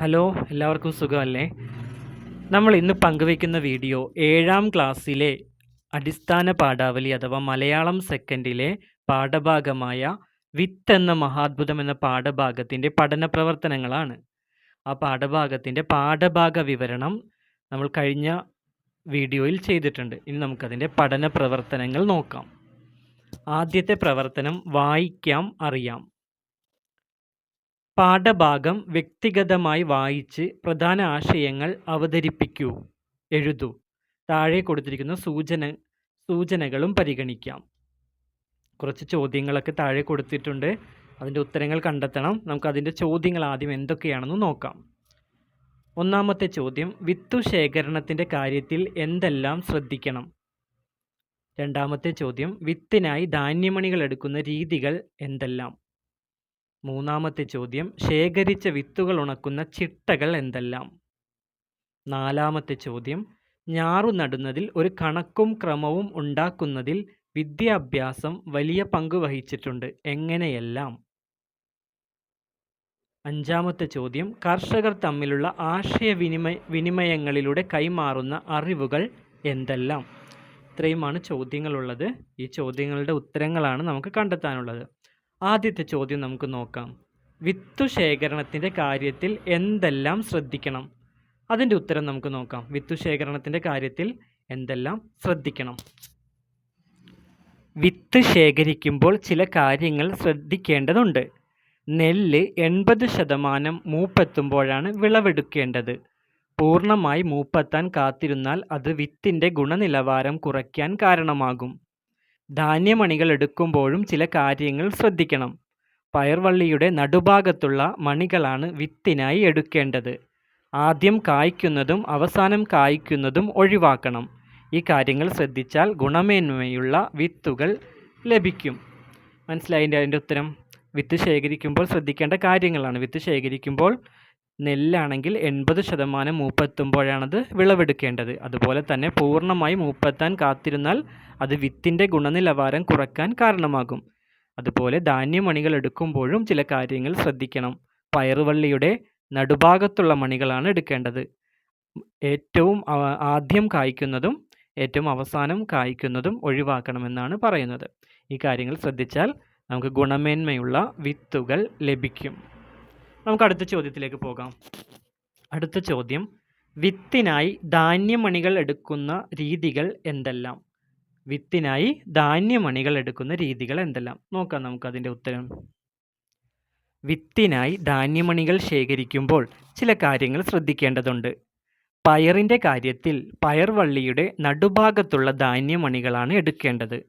Hello എല്ലാവർക്കും സുഖമല്ലേ? നമ്മൾ ഇന്ന് പങ്കുവയ്ക്കുന്ന വീഡിയോ ഏഴാം ക്ലാസ്സിലെ അടിസ്ഥാന പാഠാവലി അഥവാ മലയാളം സെക്കൻഡിലെ പാഠഭാഗമായ വിത്ത് എന്ന മഹാത്ഭുതം എന്ന പാഠഭാഗത്തിന്റെ പഠന പ്രവർത്തനങ്ങളാണ്. ആ പാഠഭാഗത്തിന്റെ പാഠഭാഗ വിവരണം നമ്മൾ കഴിഞ്ഞ വീഡിയോയിൽ ചെയ്തിട്ടുണ്ട്. ഇനി നമുക്കതിന്റെ പഠന പ്രവർത്തനങ്ങൾ നോക്കാം. ആദ്യത്തെ പ്രവർത്തനം വായിക്കാം അറിയാം. പാഠഭാഗം വ്യക്തിഗതമായി വായിച്ച് പ്രധാന ആശയങ്ങൾ അവതരിപ്പിക്കൂ. എഴുതൂ. താഴെ കൊടുത്തിരിക്കുന്ന സൂചന സൂചനകളും പരിഗണിക്കാം. കുറച്ച് ചോദ്യങ്ങളൊക്കെ താഴെ കൊടുത്തിട്ടുണ്ട്. അതിന്റെ ഉത്തരങ്ങൾ കണ്ടെത്തണം. നമുക്ക് അതിന്റെ ചോദ്യങ്ങൾ ആദ്യം എന്തൊക്കെയാണെന്ന് നോക്കാം. ഒന്നാമത്തെ ചോദ്യം വിത്തു ശേഖരണത്തിന്റെ കാര്യത്തിൽ എന്തെല്ലാം ശ്രദ്ധിക്കണം? രണ്ടാമത്തെ ചോദ്യം വിത്തിനായി ധാന്യമണികൾ എടുക്കുന്ന രീതികൾ എന്തെല്ലാം? മൂന്നാമത്തെ ചോദ്യം ശേഖരിച്ച വിത്തുകൾ ഉണക്കുന്ന ചിട്ടകൾ എന്തെല്ലാം? നാലാമത്തെ ചോദ്യം ഞാറു നടുന്നതിൽ ഒരു കണക്കും ക്രമവും ഉണ്ടാക്കുന്നതിൽ വിദ്യാഭ്യാസം വലിയ പങ്ക് വഹിച്ചിട്ടുണ്ട്. എങ്ങനെയെല്ലാം? അഞ്ചാമത്തെ ചോദ്യം കർഷകർ തമ്മിലുള്ള ആശയവിനിമയ വിനിമയങ്ങളിലൂടെ കൈമാറുന്ന അറിവുകൾ എന്തെല്ലാം? ഇത്രയുമാണ് ചോദ്യങ്ങളുള്ളത്. ഈ ചോദ്യങ്ങളുടെ ഉത്തരങ്ങളാണ് നമുക്ക് കണ്ടെത്താനുള്ളത്. ആദ്യത്തെ ചോദ്യം നമുക്ക് നോക്കാം. വിത്തു ശേഖരണത്തിന്റെ കാര്യത്തിൽ എന്തെല്ലാം ശ്രദ്ധിക്കണം? അതിന്റെ ഉത്തരം നമുക്ക് നോക്കാം. വിത്തു ശേഖരണത്തിന്റെ കാര്യത്തിൽ എന്തെല്ലാം ശ്രദ്ധിക്കണം? വിത്ത് ശേഖരിക്കുമ്പോൾ ചില കാര്യങ്ങൾ ശ്രദ്ധിക്കേണ്ടതുണ്ട്. നെല്ല് എൺപത് ശതമാനം മൂപ്പെത്തുമ്പോഴാണ് വിളവെടുക്കേണ്ടത്. പൂർണമായി മൂപ്പെത്താൻ കാത്തിരുന്നാൽ അത് വിത്തിന്റെ ഗുണനിലവാരം കുറയ്ക്കാൻ കാരണമാകും. ധാന്യമണികൾ എടുക്കുമ്പോഴും ചില കാര്യങ്ങൾ ശ്രദ്ധിക്കണം. പയർവള്ളിയുടെ നടുഭാഗത്തുള്ള മണികളാണ് വിത്തിനായി എടുക്കേണ്ടത്. ആദ്യം കായ്ക്കുന്നതും അവസാനം കായ്ക്കുന്നതും ഒഴിവാക്കണം. ഈ കാര്യങ്ങൾ ശ്രദ്ധിച്ചാൽ ഗുണമേന്മയുള്ള വിത്തുകൾ ലഭിക്കും. മനസ്സിലായിന്റെ അതിന്റെ ഉത്തരം? വിത്ത് ശേഖരിക്കുമ്പോൾ ശ്രദ്ധിക്കേണ്ട കാര്യങ്ങളാണ്. വിത്ത് ശേഖരിക്കുമ്പോൾ നെല്ലാണെങ്കിൽ എൺപത് ശതമാനം മൂപ്പെത്തുമ്പോഴാണത് വിളവെടുക്കേണ്ടത്. അതുപോലെ തന്നെ പൂർണമായി മൂപ്പെത്താൻ കാത്തിരുന്നാൽ അത് വിത്തിന്റെ ഗുണനിലവാരം കുറയ്ക്കാൻ കാരണമാകും. അതുപോലെ ധാന്യമണികൾ എടുക്കുമ്പോഴും ചില കാര്യങ്ങൾ ശ്രദ്ധിക്കണം. പയറുവള്ളിയുടെ നടുഭാഗത്തുള്ള മണികളാണ് എടുക്കേണ്ടത്. ഏറ്റവും ആദ്യം കായ്ക്കുന്നതും ഏറ്റവും അവസാനം കായ്ക്കുന്നതും ഒഴിവാക്കണമെന്നാണ് പറയുന്നത്. ഈ കാര്യങ്ങൾ ശ്രദ്ധിച്ചാൽ നമുക്ക് ഗുണമേന്മയുള്ള വിത്തുകൾ ലഭിക്കും. നമുക്ക് അടുത്ത ചോദ്യത്തിലേക്ക് പോകാം. അടുത്ത ചോദ്യം വിത്തിനായി ധാന്യമണികൾ എടുക്കുന്ന രീതികൾ എന്തെല്ലാം? വിത്തിനായി ധാന്യമണികൾ എടുക്കുന്ന രീതികൾ എന്തെല്ലാം? നോക്കാം നമുക്ക് അതിന്റെ ഉത്തരം. വിത്തിനായി ധാന്യമണികൾ ശേഖരിക്കുമ്പോൾ ചില കാര്യങ്ങൾ ശ്രദ്ധിക്കേണ്ടതുണ്ട്. പയറിന്റെ കാര്യത്തിൽ പയർവള്ളിയുടെ നടുഭാഗത്തുള്ള ധാന്യമണികളാണ് എടുക്കേണ്ടത്.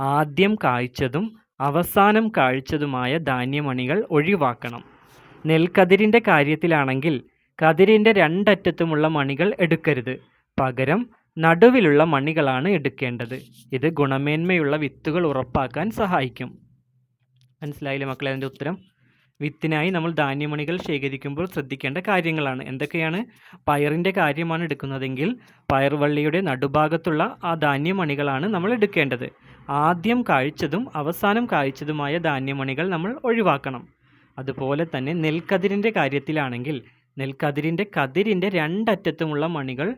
ആദ്യം കായ്ച്ചതും അവസാനം കാഴ്ചതുമായ ധാന്യമണികൾ ഒഴിവാക്കണം. നെൽക്കതിരിന്റെ കാര്യത്തിലാണെങ്കിൽ കതിരിന്റെ രണ്ടറ്റത്തുമുള്ള മണികൾ എടുക്കരുത്. പകരം നടുവിലുള്ള മണികളാണ് എടുക്കേണ്ടത്. ഇത് ഗുണമേന്മയുള്ള വിത്തുകൾ ഉറപ്പാക്കാൻ സഹായിക്കും. മനസ്സിലായില്ലേ മക്കളെ അതിന്റെ ഉത്തരം? വിത്തിനായി നമ്മൾ ധാന്യമണികൾ ശേഖരിക്കുമ്പോൾ ശ്രദ്ധിക്കേണ്ട കാര്യങ്ങളാണ്. എന്തൊക്കെയാണ്? പയറിന്റെ കാര്യമാണ് എടുക്കുന്നതെങ്കിൽ പയർവള്ളിയുടെ നടുഭാഗത്തുള്ള ആ ധാന്യമണികളാണ് നമ്മൾ എടുക്കേണ്ടത്. ആദ്യം കാഴ്ചതും അവസാനം കാഴ്ചതുമായ ധാന്യമണികൾ നമ്മൾ ഒഴിവാക്കണം. അതുപോലെ തന്നെ നെൽക്കതിരിന്റെ കാര്യത്തിലാണെങ്കിൽ നെൽക്കതിരിന്റെ കതിരിന്റെ രണ്ടറ്റത്തുമുള്ള മണികൾ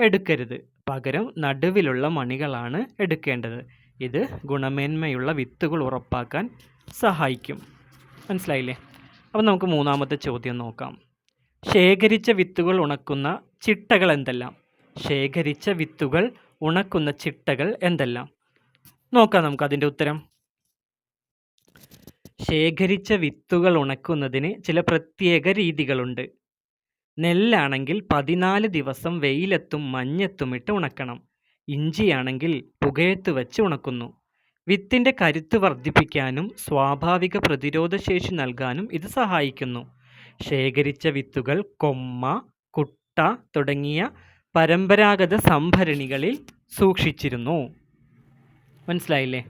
എടുക്കരുത്. പകരം നടുവിലുള്ള മണികളാണ് എടുക്കേണ്ടത്. ഇത് ഗുണമേന്മയുള്ള വിത്തുകൾ ഉറപ്പാക്കാൻ സഹായിക്കും. മനസ്സിലായില്ലേ? അപ്പം നമുക്ക് മൂന്നാമത്തെ ചോദ്യം നോക്കാം. ശേഖരിച്ച വിത്തുകൾ ഉണക്കുന്ന ചിട്ടകൾ എന്തെല്ലാം? ശേഖരിച്ച വിത്തുകൾ ഉണക്കുന്ന ചിട്ടകൾ എന്തെല്ലാം? നോക്കാം നമുക്ക് അതിന്റെ ഉത്തരം. ശേഖരിച്ച വിത്തുകൾ ഉണക്കുന്നതിന് ചില പ്രത്യേക രീതികളുണ്ട്. നെല്ലാണെങ്കിൽ പതിനാല് ദിവസം വെയിലത്തും മഞ്ഞത്തുമിട്ട് ഉണക്കണം. ഇഞ്ചിയാണെങ്കിൽ പുകയത്ത് വെച്ച് ഉണക്കുന്നു. വിത്തിന്റെ കരുത്ത് വർദ്ധിപ്പിക്കാനും സ്വാഭാവിക പ്രതിരോധശേഷി നൽകാനും ഇത് സഹായിക്കുന്നു. ശേഖരിച്ച വിത്തുകൾ കൊമ്മ കുട്ട തുടങ്ങിയ പരമ്പരാഗത സംഭരണികളിൽ സൂക്ഷിച്ചിരുന്നു. മനസ്സിലായില്ലേ?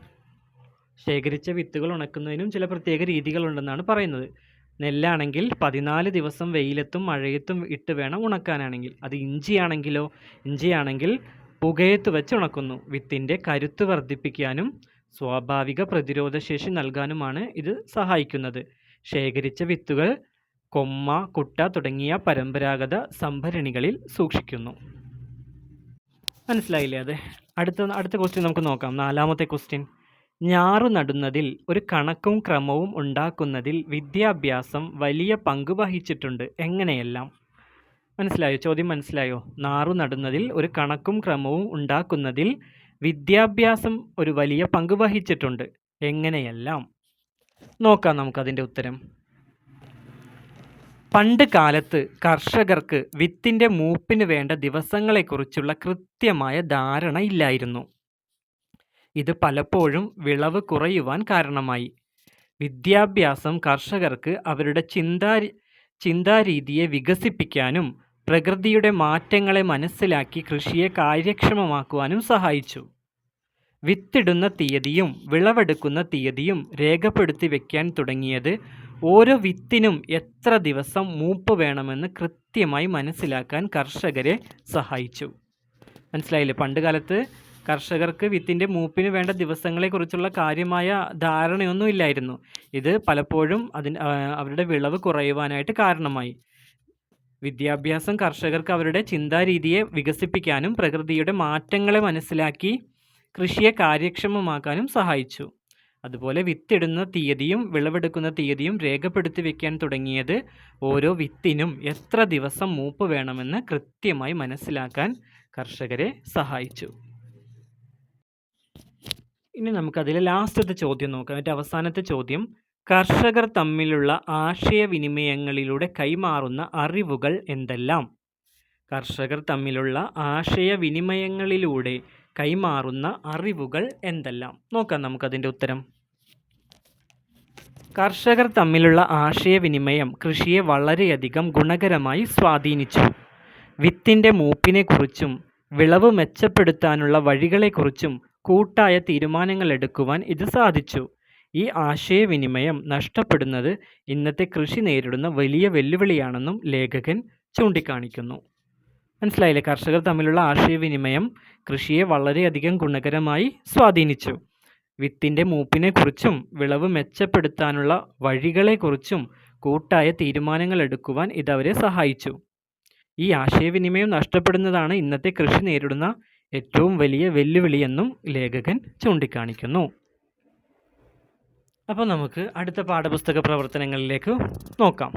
ശേഖരിച്ച വിത്തുകൾ ഉണക്കുന്നതിനും ചില പ്രത്യേക രീതികളുണ്ടെന്നാണ് പറയുന്നത്. നെല്ലാണെങ്കിൽ പതിനാല് ദിവസം വെയിലത്തും മഴയത്തും ഇട്ട് വേണം ഉണക്കാനാണെങ്കിൽ. അത് ഇഞ്ചിയാണെങ്കിലോ ഇഞ്ചിയാണെങ്കിൽ പുകയത്ത് വെച്ച് ഉണക്കുന്നു. വിത്തിന്റെ കരുത്ത് വർദ്ധിപ്പിക്കാനും സ്വാഭാവിക പ്രതിരോധശേഷി നൽകാനുമാണ് ഇത് സഹായിക്കുന്നത്. ശേഖരിച്ച വിത്തുകൾ കൊമ്മ കുട്ട തുടങ്ങിയ പരമ്പരാഗത സംഭരണികളിൽ സൂക്ഷിക്കുന്നു. മനസ്സിലായില്ലേ അത്? അടുത്ത അടുത്ത ക്വസ്റ്റ്യൻ നമുക്ക് നോക്കാം. നാലാമത്തെ ക്വസ്റ്റ്യൻ ഞാറു നടുന്നതിൽ ഒരു കണക്കും ക്രമവും ഉണ്ടാക്കുന്നതിൽ വിദ്യാഭ്യാസം വലിയ പങ്ക് വഹിച്ചിട്ടുണ്ട്. എങ്ങനെയെല്ലാം? മനസ്സിലായോ? ചോദ്യം മനസ്സിലായോ? നാറു നടുന്നതിൽ ഒരു കണക്കും ക്രമവും ഉണ്ടാക്കുന്നതിൽ വിദ്യാഭ്യാസം ഒരു വലിയ പങ്ക് വഹിച്ചിട്ടുണ്ട്. എങ്ങനെയെല്ലാം? നോക്കാം നമുക്കതിന്റെ ഉത്തരം. പണ്ട് കാലത്ത് കർഷകർക്ക് വിത്തിന്റെ മൂപ്പിന് വേണ്ട ദിവസങ്ങളെക്കുറിച്ചുള്ള കൃത്യമായ ധാരണ ഇല്ലായിരുന്നു. ഇത് പലപ്പോഴും വിളവ് കുറയുവാൻ കാരണമായി. വിദ്യാഭ്യാസം കർഷകർക്ക് അവരുടെ ചിന്താ ചിന്താരീതിയെ വികസിപ്പിക്കാനും പ്രകൃതിയുടെ മാറ്റങ്ങളെ മനസ്സിലാക്കി കൃഷിയെ കാര്യക്ഷമമാക്കുവാനും സഹായിച്ചു. വിത്തിടുന്ന തീയതിയും വിളവെടുക്കുന്ന തീയതിയും രേഖപ്പെടുത്തി വയ്ക്കാൻ തുടങ്ങിയത് ഓരോ വിത്തിനും എത്ര ദിവസം മൂപ്പ് വേണമെന്ന് കൃത്യമായി മനസ്സിലാക്കാൻ കർഷകരെ സഹായിച്ചു. മനസ്സിലായില്ലേ? പണ്ട് കാലത്ത് കർഷകർക്ക് വിത്തിന്റെ മൂപ്പിന് വേണ്ട ദിവസങ്ങളെക്കുറിച്ചുള്ള കാര്യമായ ധാരണയൊന്നും ഇല്ലായിരുന്നു. ഇത് പലപ്പോഴും അതിന് അവരുടെ വിളവ് കുറയുവാനായിട്ട് കാരണമായി. വിദ്യാഭ്യാസം കർഷകർക്ക് അവരുടെ ചിന്താരീതിയെ വികസിപ്പിക്കാനും പ്രകൃതിയുടെ മാറ്റങ്ങളെ മനസ്സിലാക്കി കൃഷിയെ കാര്യക്ഷമമാക്കാനും സഹായിച്ചു. അതുപോലെ വിത്തിടുന്ന തീയതിയും വിളവെടുക്കുന്ന തീയതിയും രേഖപ്പെടുത്തി വെക്കാൻ തുടങ്ങിയത് ഓരോ വിത്തിനും എത്ര ദിവസം മൂപ്പ് വേണമെന്ന് കൃത്യമായി മനസ്സിലാക്കാൻ കർഷകരെ സഹായിച്ചു. ഇനി നമുക്കതിലെ ലാസ്റ്റത്തെ ചോദ്യം നോക്കാം. ഏറ്റവും അവസാനത്തെ ചോദ്യം. കർഷകർ തമ്മിലുള്ള ആശയവിനിമയങ്ങളിലൂടെ കൈമാറുന്ന അറിവുകൾ എന്തെല്ലാം? കർഷകർ തമ്മിലുള്ള ആശയവിനിമയങ്ങളിലൂടെ കൈമാറുന്ന അറിവുകൾ എന്തെല്ലാം? നോക്കാം നമുക്കതിന്റെ ഉത്തരം. കർഷകർ തമ്മിലുള്ള ആശയവിനിമയം കൃഷിയെ വളരെയധികം ഗുണകരമായി സ്വാധീനിച്ചു. വിത്തിന്റെ മൂപ്പിനെക്കുറിച്ചും വിളവ് മെച്ചപ്പെടുത്താനുള്ള വഴികളെക്കുറിച്ചും കൂട്ടായ തീരുമാനങ്ങൾ എടുക്കുവാൻ ഇത് സാധിച്ചു. ഈ ആശയവിനിമയം നഷ്ടപ്പെടുന്നത് ഇന്നത്തെ കൃഷി നേരിടുന്ന വലിയ വെല്ലുവിളിയാണെന്നും ലേഖകൻ ചൂണ്ടിക്കാണിക്കുന്നു. മനസ്സിലായില്ലേ? കർഷകർ തമ്മിലുള്ള ആശയവിനിമയം കൃഷിയെ വളരെയധികം ഗുണകരമായി സ്വാധീനിച്ചു. വിത്തിന്റെ മൂപ്പിനെക്കുറിച്ചും വിളവ് മെച്ചപ്പെടുത്താനുള്ള വഴികളെക്കുറിച്ചും കൂട്ടായ തീരുമാനങ്ങൾ എടുക്കുവാൻ ഇതവരെ സഹായിച്ചു. ഈ ആശയവിനിമയം നഷ്ടപ്പെടുന്നതാണ് ഇന്നത്തെ കൃഷി നേരിടുന്ന ഏറ്റവും വലിയ വെല്ലുവിളിയെന്നും ലേഖകൻ ചൂണ്ടിക്കാണിക്കുന്നു. അപ്പോൾ നമുക്ക് അടുത്ത പാഠപുസ്തക പ്രവർത്തനങ്ങളിലേക്ക് നോക്കാം.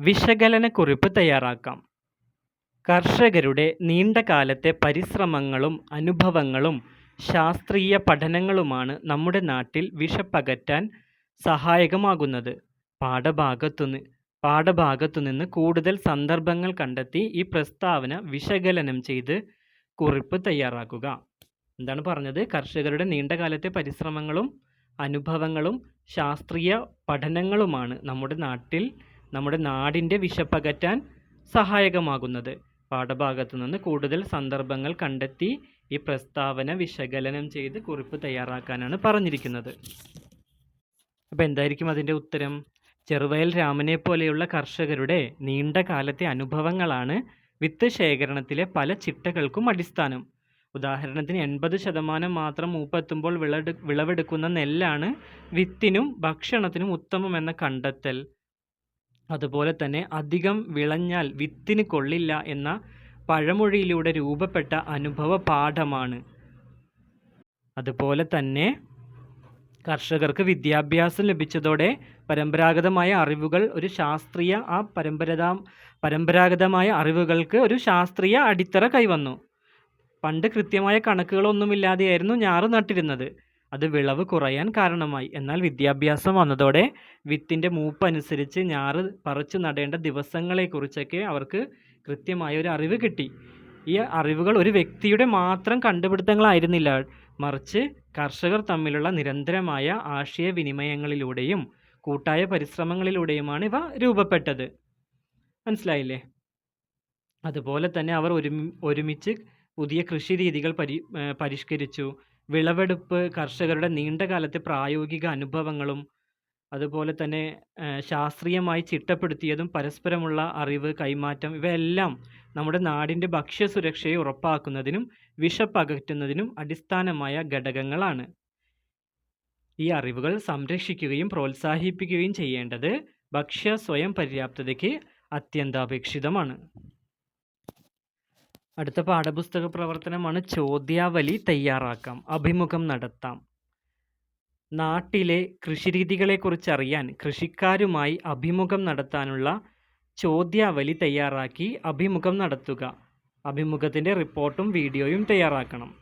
വിശകലനക്കുറിപ്പ് തയ്യാറാക്കാം. കർഷകരുടെ നീണ്ടകാലത്തെ പരിശ്രമങ്ങളും അനുഭവങ്ങളും ശാസ്ത്രീയ പഠനങ്ങളുമാണ് നമ്മുടെ നാട്ടിൽ വിഷപ്പകറ്റാൻ സഹായകമാകുന്നത്. പാഠഭാഗത്തുനിന്ന് പാഠഭാഗത്തു നിന്ന് കൂടുതൽ സന്ദർഭങ്ങൾ കണ്ടെത്തി ഈ പ്രസ്താവന വിശകലനം ചെയ്ത് കുറിപ്പ് തയ്യാറാക്കുക. എന്താണ് പറഞ്ഞത്? കർഷകരുടെ നീണ്ടകാലത്തെ പരിശ്രമങ്ങളും അനുഭവങ്ങളും ശാസ്ത്രീയ പഠനങ്ങളുമാണ് നമ്മുടെ നാട്ടിൽ നമ്മുടെ നാടിന്റെ വിശപ്പകറ്റാൻ സഹായകമാകുന്നത്. പാഠഭാഗത്തു നിന്ന് കൂടുതൽ സന്ദർഭങ്ങൾ കണ്ടെത്തി ഈ പ്രസ്താവന വിശകലനം ചെയ്ത് കുറിപ്പ് തയ്യാറാക്കാനാണ് പറഞ്ഞിരിക്കുന്നത്. അപ്പോൾ എന്തായിരിക്കും അതിന്റെ ഉത്തരം? ചെറുവയൽ രാമനെ പോലെയുള്ള കർഷകരുടെ നീണ്ട കാലത്തെ അനുഭവങ്ങളാണ് വിത്ത് ശേഖരണത്തിലെ പല ചിട്ടകൾക്കും അടിസ്ഥാനം. ഉദാഹരണത്തിന് എൺപത് ശതമാനം മാത്രം മൂപ്പെത്തുമ്പോൾ വിളവെടു വിളവെടുക്കുന്ന നെല്ലാണ് വിത്തിനും ഭക്ഷണത്തിനും ഉത്തമമെന്ന കണ്ടെത്തൽ. അതുപോലെ തന്നെ അധികം വിളഞ്ഞാൽ വിത്തിന് കൊള്ളില്ല എന്ന പഴമൊഴിയിലൂടെ രൂപപ്പെട്ട അനുഭവ പാഠമാണ്. അതുപോലെ തന്നെ കർഷകർക്ക് വിദ്യാഭ്യാസം ലഭിച്ചതോടെ പരമ്പരാഗതമായ അറിവുകൾ ഒരു ശാസ്ത്രീയ ആ പരമ്പരാ പരമ്പരാഗതമായ അറിവുകൾക്ക് ഒരു ശാസ്ത്രീയ അടിത്തറ കൈവന്നു. പണ്ട് കൃത്യമായ കണക്കുകളൊന്നുമില്ലാതെയായിരുന്നു ഞാറ് നട്ടിരുന്നത്. അത് വിളവ് കുറയാൻ കാരണമായി. എന്നാൽ വിദ്യാഭ്യാസം വന്നതോടെ വിത്തിന്റെ മൂപ്പനുസരിച്ച് ഞാറ് പറിച്ചു നടേണ്ട ദിവസങ്ങളെക്കുറിച്ചൊക്കെ അവർക്ക് കൃത്യമായ ഒരു അറിവ് കിട്ടി. ഈ അറിവുകൾ ഒരു വ്യക്തിയുടെ മാത്രം കണ്ടുപിടുത്തങ്ങളായിരുന്നില്ല. മറിച്ച് കർഷകർ തമ്മിലുള്ള നിരന്തരമായ ആശയവിനിമയങ്ങളിലൂടെയും കൂട്ടായ പരിശ്രമങ്ങളിലൂടെയുമാണ് ഇവ രൂപപ്പെട്ടത്. മനസ്സിലായില്ലേ? അതുപോലെ തന്നെ അവർ ഒരുമി ഒരുമിച്ച് പുതിയ കൃഷി രീതികൾ പരി പരിഷ്കരിച്ചു. വിളവെടുപ്പ് കർഷകരുടെ നീണ്ടകാലത്തെ പ്രായോഗിക അനുഭവങ്ങളും അതുപോലെ തന്നെ ശാസ്ത്രീയമായി ചിട്ടപ്പെടുത്തിയതും പരസ്പരമുള്ള അറിവ് കൈമാറ്റം ഇവയെല്ലാം നമ്മുടെ നാടിന്റെ ഭക്ഷ്യസുരക്ഷയെ ഉറപ്പാക്കുന്നതിനും വിശപ്പകറ്റുന്നതിനും അടിസ്ഥാനമായ ഘടകങ്ങളാണ്. ഈ അറിവുകൾ സംരക്ഷിക്കുകയും പ്രോത്സാഹിപ്പിക്കുകയും ചെയ്യേണ്ടത് ഭക്ഷ്യ സ്വയം പര്യാപ്തതയ്ക്ക് അത്യന്താപേക്ഷിതമാണ്. അടുത്ത പാഠപുസ്തക പ്രവർത്തനമാണ് ചോദ്യാവലി തയ്യാറാക്കാം അഭിമുഖം നടത്താം. നാട്ടിലെ കൃഷിരീതികളെക്കുറിച്ച് അറിയാൻ കൃഷിക്കാരുമായി അഭിമുഖം നടത്താനുള്ള ചോദ്യാവലി തയ്യാറാക്കി അഭിമുഖം നടത്തുക. അഭിമുഖത്തിന്റെ റിപ്പോർട്ടും വീഡിയോയും തയ്യാറാക്കണം.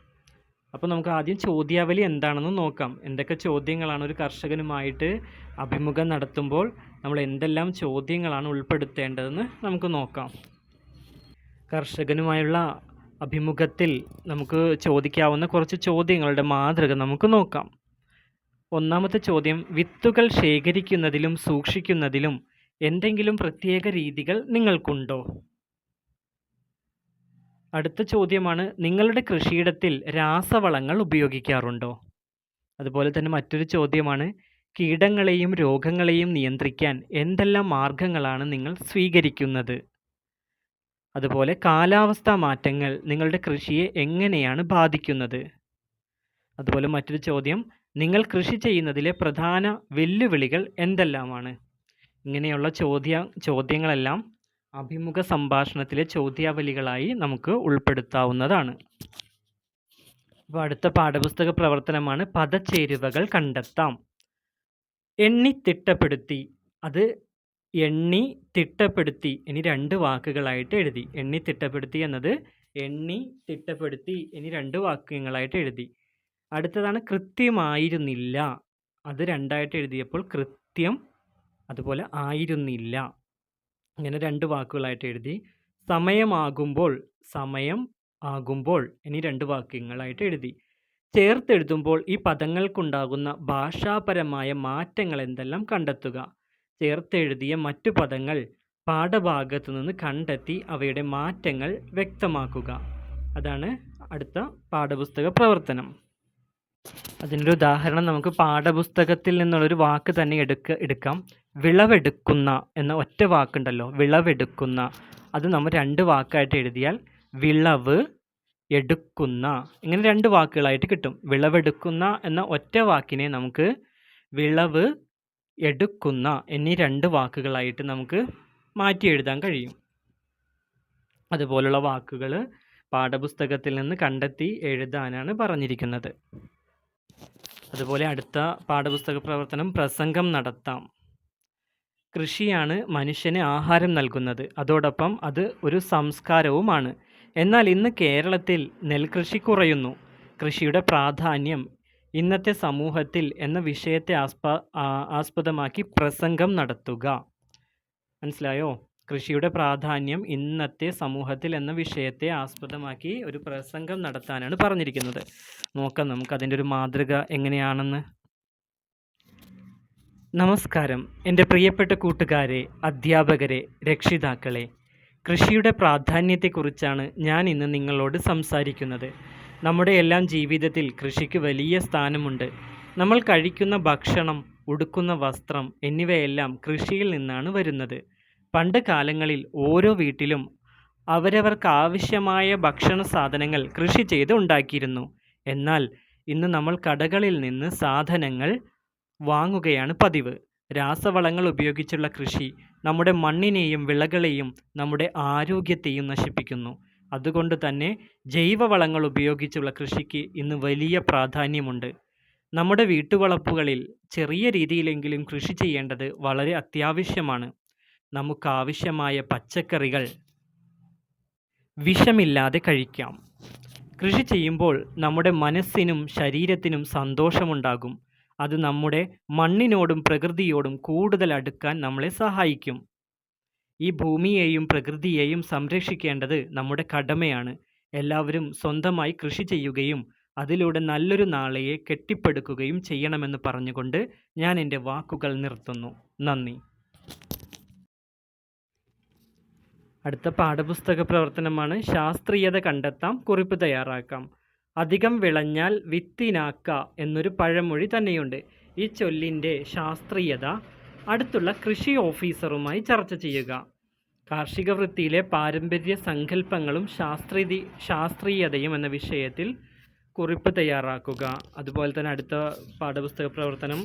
അപ്പോൾ നമുക്ക് ആദ്യം ചോദ്യാവലി എന്താണെന്ന് നോക്കാം. എന്തൊക്കെ ചോദ്യങ്ങളാണ് ഒരു കർഷകനുമായിട്ട് അഭിമുഖം നടത്തുമ്പോൾ നമ്മൾ എന്തെല്ലാം ചോദ്യങ്ങളാണ് ഉൾപ്പെടുത്തേണ്ടതെന്ന് നമുക്ക് നോക്കാം. കർഷകനുമായുള്ള അഭിമുഖത്തിൽ നമുക്ക് ചോദിക്കാവുന്ന കുറച്ച് ചോദ്യങ്ങളുടെ മാതൃക നമുക്ക് നോക്കാം. ഒന്നാമത്തെ ചോദ്യം വിത്തുകൾ ശേഖരിക്കുന്നതിലും സൂക്ഷിക്കുന്നതിലും എന്തെങ്കിലും പ്രത്യേക രീതികൾ നിങ്ങൾക്കുണ്ടോ? അടുത്ത ചോദ്യമാണ് നിങ്ങളുടെ കൃഷിയിടത്തിൽ രാസവളങ്ങൾ ഉപയോഗിക്കാറുണ്ടോ? അതുപോലെ തന്നെ മറ്റൊരു ചോദ്യമാണ് കീടങ്ങളെയും രോഗങ്ങളെയും നിയന്ത്രിക്കാൻ എന്തെല്ലാം മാർഗങ്ങളാണ് നിങ്ങൾ സ്വീകരിക്കുന്നത്? അതുപോലെ കാലാവസ്ഥാ മാറ്റങ്ങൾ നിങ്ങളുടെ കൃഷിയെ എങ്ങനെയാണ് ബാധിക്കുന്നത്? അതുപോലെ മറ്റൊരു ചോദ്യം നിങ്ങൾ കൃഷി ചെയ്യുന്നതിലെ പ്രധാന വെല്ലുവിളികൾ എന്തെല്ലാമാണ്? ഇങ്ങനെയുള്ള ചോദ്യ ചോദ്യങ്ങളെല്ലാം അഭിമുഖ സംഭാഷണത്തിലെ ചോദ്യാവലികളായി നമുക്ക് ഉൾപ്പെടുത്താവുന്നതാണ്. അപ്പോൾ അടുത്ത പാഠപുസ്തക പ്രവർത്തനമാണ് പദച്ചേരുവകൾ കണ്ടെത്താം. എണ്ണി തിട്ടപ്പെടുത്തി. അത് എണ്ണി തിട്ടപ്പെടുത്തി. ഇനി രണ്ട് വാക്കുകളായിട്ട് എഴുതി. എണ്ണി തിട്ടപ്പെടുത്തി എന്നത് എണ്ണി തിട്ടപ്പെടുത്തി. ഇനി രണ്ട് വാക്യങ്ങളായിട്ട് എഴുതി. അടുത്തതാണ് കൃത്യമായിരുന്നില്ല. അത് രണ്ടായിട്ട് എഴുതിയപ്പോൾ കൃത്യം അതുപോലെ ആയിരുന്നില്ല. ഇങ്ങനെ രണ്ട് വാക്കുകളായിട്ട് എഴുതി. സമയമാകുമ്പോൾ സമയം ആകുമ്പോൾ ഇനി രണ്ട് വാക്യങ്ങളായിട്ട് എഴുതി. ചേർത്തെഴുതുമ്പോൾ ഈ പദങ്ങൾക്കുണ്ടാകുന്ന ഭാഷാപരമായ മാറ്റങ്ങൾ എന്തെല്ലാം കണ്ടെത്തുക? ചേർത്തെഴുതിയ മറ്റു പദങ്ങൾ പാഠഭാഗത്തു നിന്ന് കണ്ടെത്തി അവയുടെ മാറ്റങ്ങൾ വ്യക്തമാക്കുക. അതാണ് അടുത്ത പാഠപുസ്തക പ്രവർത്തനം. അതിനൊരു ഉദാഹരണം നമുക്ക് പാഠപുസ്തകത്തിൽ നിന്നുള്ളൊരു വാക്ക് തന്നെ എടുക്ക എടുക്കാം. വിളവെടുക്കുന്ന എന്ന ഒറ്റ വാക്കുണ്ടല്ലോ. വിളവെടുക്കുന്ന. അത് നമ്മൾ രണ്ട് വാക്കായിട്ട് എഴുതിയാൽ വിളവ് എടുക്കുന്ന. ഇങ്ങനെ രണ്ട് വാക്കുകളായിട്ട് കിട്ടും. വിളവെടുക്കുന്ന എന്ന ഒറ്റ വാക്കിനെ നമുക്ക് വിളവ് എടുക്കുന്ന എന്നീ രണ്ട് വാക്കുകളായിട്ട് നമുക്ക് മാറ്റി എഴുതാൻ കഴിയും. അതുപോലുള്ള വാക്കുകൾ പാഠപുസ്തകത്തിൽ നിന്ന് കണ്ടെത്തി എഴുതാനാണ് പറഞ്ഞിരിക്കുന്നത്. അതുപോലെ അടുത്ത പാഠപുസ്തക പ്രവർത്തനം പ്രസംഗം നടത്താം. കൃഷിയാണ് മനുഷ്യന് ആഹാരം നൽകുന്നത്. അതോടൊപ്പം അത് ഒരു സംസ്കാരവുമാണ്. എന്നാൽ ഇന്ന് കേരളത്തിൽ നെൽകൃഷി കുറയുന്നു. കൃഷിയുടെ പ്രാധാന്യം ഇന്നത്തെ സമൂഹത്തിൽ എന്ന വിഷയത്തെ ആസ്പ ആസ്പദമാക്കി പ്രസംഗം നടത്തുക. മനസ്സിലായോ? കൃഷിയുടെ പ്രാധാന്യം ഇന്നത്തെ സമൂഹത്തിൽ എന്ന വിഷയത്തെ ആസ്പദമാക്കി ഒരു പ്രസംഗം നടത്താനാണ് പറഞ്ഞിരിക്കുന്നത്. നോക്കാം നമുക്ക് അതിന്റെ ഒരു മാതൃക എങ്ങനെയാണെന്ന്. നമസ്കാരം. എന്റെ പ്രിയപ്പെട്ട കൂട്ടുകാരെ അധ്യാപകരെ രക്ഷിതാക്കളെ കൃഷിയുടെ പ്രാധാന്യത്തെക്കുറിച്ചാണ് ഞാൻ ഇന്ന് നിങ്ങളോട് സംസാരിക്കുന്നത്. നമ്മുടെ എല്ലാം ജീവിതത്തിൽ കൃഷിക്ക് വലിയ സ്ഥാനമുണ്ട്. നമ്മൾ കഴിക്കുന്ന ഭക്ഷണം ഉടുക്കുന്ന വസ്ത്രം എന്നിവയെല്ലാം കൃഷിയിൽ നിന്നാണ് വരുന്നത്. പണ്ട് കാലങ്ങളിൽ ഓരോ വീട്ടിലും അവരവർക്ക് ആവശ്യമായ ഭക്ഷണ സാധനങ്ങൾ കൃഷി ചെയ്ത് ഉണ്ടാക്കിയിരുന്നു. എന്നാൽ ഇന്ന് നമ്മൾ കടകളിൽ നിന്ന് സാധനങ്ങൾ വാങ്ങുകയാണ് പതിവ്. രാസവളങ്ങൾ ഉപയോഗിച്ചുള്ള കൃഷി നമ്മുടെ മണ്ണിനെയും വിളകളെയും നമ്മുടെ ആരോഗ്യത്തെയും നശിപ്പിക്കുന്നു. അതുകൊണ്ട് തന്നെ ജൈവവളങ്ങൾ ഉപയോഗിച്ചുള്ള കൃഷിക്ക് ഇന്ന് വലിയ പ്രാധാന്യമുണ്ട്. നമ്മുടെ വീട്ടുവളപ്പുകളിൽ ചെറിയ രീതിയിലെങ്കിലും കൃഷി ചെയ്യേണ്ടത് വളരെ അത്യാവശ്യമാണ്. നമുക്കാവശ്യമായ പച്ചക്കറികൾ വിഷമില്ലാതെ കഴിക്കാം. കൃഷി ചെയ്യുമ്പോൾ നമ്മുടെ മനസ്സിനും ശരീരത്തിനും സന്തോഷമുണ്ടാകും. അത് നമ്മുടെ മണ്ണിനോടും പ്രകൃതിയോടും കൂടുതൽ അടുക്കാൻ നമ്മളെ സഹായിക്കും. ഈ ഭൂമിയെയും പ്രകൃതിയെയും സംരക്ഷിക്കേണ്ടത് നമ്മുടെ കടമയാണ്. എല്ലാവരും സ്വന്തമായി കൃഷി ചെയ്യുകയും അതിലൂടെ നല്ലൊരു നാളെയെ കെട്ടിപ്പടുക്കുകയും ചെയ്യണമെന്ന് പറഞ്ഞുകൊണ്ട് ഞാൻ എന്റെ വാക്കുകൾ നിർത്തുന്നു. നന്ദി. അടുത്ത പാഠപുസ്തക പ്രവർത്തനമാണ് ശാസ്ത്രീയത കണ്ടെത്താം കുറിപ്പ് തയ്യാറാക്കാം. അധികം വിളഞ്ഞാൽ വിത്തിനാക്ക എന്നൊരു പഴമൊഴി തന്നെയുണ്ട്. ഈ ചൊല്ലിന്റെ ശാസ്ത്രീയത അടുത്തുള്ള കൃഷി ഓഫീസറുമായി ചർച്ച ചെയ്യുക. കാർഷിക വൃത്തിയിലെ പാരമ്പര്യ സങ്കല്പങ്ങളും ശാസ്ത്രീയ ശാസ്ത്രീയതയും എന്ന വിഷയത്തിൽ കുറിപ്പ് തയ്യാറാക്കുക. അതുപോലെ തന്നെ അടുത്ത പാഠപുസ്തക പ്രവർത്തനം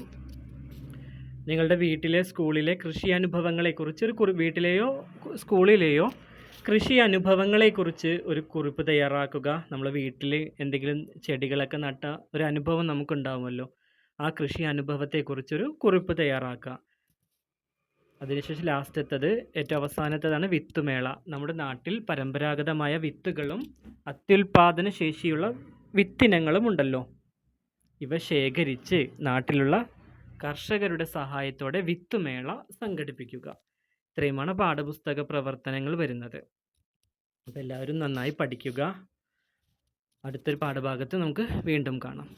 നിങ്ങളുടെ വീട്ടിലെ സ്കൂളിലെ കൃഷി അനുഭവങ്ങളെക്കുറിച്ച് ഒരു കുറി വീട്ടിലെയോ സ്കൂളിലെയോ കൃഷി അനുഭവങ്ങളെക്കുറിച്ച് ഒരു കുറിപ്പ് തയ്യാറാക്കുക. നമ്മൾ വീട്ടിൽ എന്തെങ്കിലും ചെടികളൊക്കെ നട്ട ഒരു അനുഭവം നമുക്കുണ്ടാവുമല്ലോ. ആ കൃഷി അനുഭവത്തെക്കുറിച്ചൊരു കുറിപ്പ് തയ്യാറാക്കുക. അതിനുശേഷം ലാസ്റ്റത്തത് ഏറ്റവും അവസാനത്തേതാണ് വിത്തുമേള. നമ്മുടെ നാട്ടിൽ പരമ്പരാഗതമായ വിത്തുകളും അത്യുൽപാദന ശേഷിയുള്ള വിത്തിനങ്ങളും ഉണ്ടല്ലോ ഇവ ശേഖരിച്ച് നാട്ടിലുള്ള കർഷകരുടെ സഹായത്തോടെ വിത്തുമേള സംഘടിപ്പിക്കുക. ഇത്രയുമാണ് പാഠപുസ്തക പ്രവർത്തനങ്ങൾ വരുന്നത്. അപ്പോൾ എല്ലാവരും നന്നായി പഠിക്കുക. അടുത്തൊരു പാഠഭാഗത്ത് നമുക്ക് വീണ്ടും കാണാം.